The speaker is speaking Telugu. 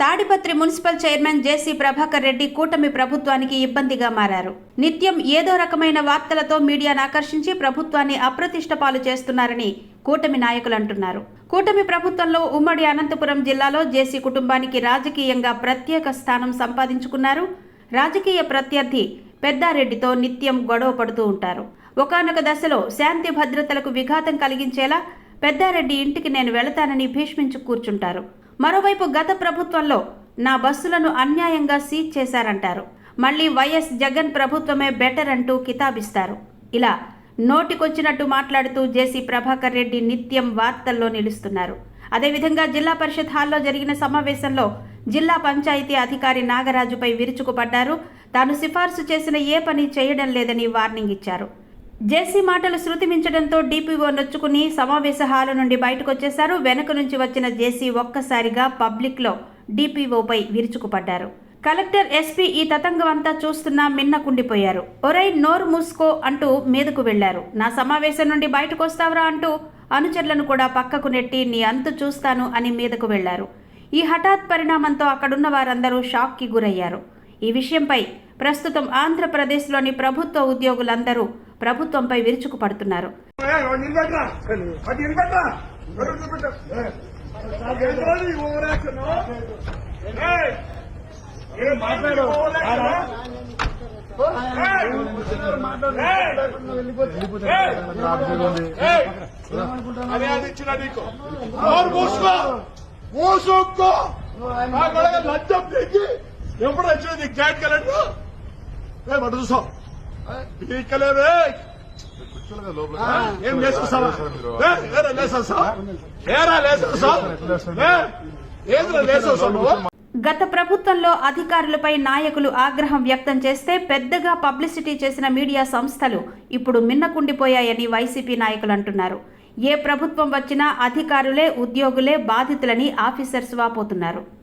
Tadipatri municipal chairman JC Prabhakar Reddy కూటమి ప్రభుత్వానికి ఇబ్బందిగా మారారు. నిత్యం ఏదో రకమైన వార్తలతో మీడియాను ఆకర్షించి ప్రభుత్వాన్ని అప్రతిష్ట పాలు చేస్తున్నారని కూటమి నాయకులు అంటున్నారు. కూటమి ప్రభుత్వంలో ఉమ్మడి అనంతపురం జిల్లాలో జేసీ కుటుంబానికి రాజకీయంగా ప్రత్యేక స్థానం సంపాదించుకున్నారు. రాజకీయ ప్రత్యర్థి పెద్దారెడ్డితో నిత్యం గొడవ పడుతూ ఉంటారు. ఒకానొక దశలో శాంతి భద్రతలకు విఘాతం కలిగించేలా పెద్దారెడ్డి ఇంటికి నేను వెళతానని భీష్మించి కూర్చుంటారు. మరోవైపు గత ప్రభుత్వంలో నా బస్సులను అన్యాయంగా సీజ్ చేశారంటారు. మళ్ళీ వైఎస్ జగన్ ప్రభుత్వమే బెటర్ అంటూ కితాబిస్తారు. ఇలా నోటికొచ్చినట్టు మాట్లాడుతూ జేసీ ప్రభాకర్ రెడ్డి నిత్యం వార్తల్లో నిలుస్తున్నారు. అదేవిధంగా జిల్లా పరిషత్ హాల్లో జరిగిన సమావేశంలో జిల్లా పంచాయతీ అధికారి నాగరాజుపై విరుచుకుపడ్డారు. తాను సిఫార్సు చేసిన ఏ పని చేయడం లేదని వార్నింగ్ ఇచ్చారు. జేసీ మాటలు శృతి మించడంతో డీపీఓ నొచ్చుకుని సమావేశ హాలు నుండి బయటకొచ్చేశారు. వెనక నుంచి వచ్చిన జేసీ ఒక్కసారిగా పబ్లిక్లో డీపీఓపై విరుచుకుపడ్డారు. కలెక్టర్ ఎస్పీ ఈ తతంగం అంతా చూస్తున్నా మిన్నకుండిపోయారు ఒరై నోరు మూసుకో అంటూ మీదకు వెళ్ళారు నా సమావేశం నుండి బయటకు వస్తావరా అంటూ అనుచరులను కూడా పక్కకు నెట్టి నీ అంతు చూస్తాను అని మీదకు వెళ్ళారు ఈ హఠాత్ పరిణామంతో అక్కడున్న వారందరూ షాక్కి గురయ్యారు. ఈ విషయంపై ప్రస్తుతం ఆంధ్రప్రదేశ్లోని ప్రభుత్వ ఉద్యోగులందరూ ప్రభుత్వంపై విరుచుకుపడుతున్నారు మూసుకో ఎప్పుడు వచ్చింది నీకు కలెక్టర్ ఏ పట్టు చూసావు? పీకలేవే. ఏం లేసేస్తావా ఏరా లేసేస్తావు గత ప్రభుత్వంలో అధికారులపై నాయకులు ఆగ్రహం వ్యక్తం చేస్తే పెద్దగా పబ్లిసిటీ చేసిన మీడియా సంస్థలు ఇప్పుడు మిన్నకుండిపోయాయని వైసీపీ నాయకులు అంటున్నారు. ఏ ప్రభుత్వం వచ్చినా అధికారులే ఉద్యోగులే బాధితులని ఆఫీసర్స్ వాపోతున్నారు.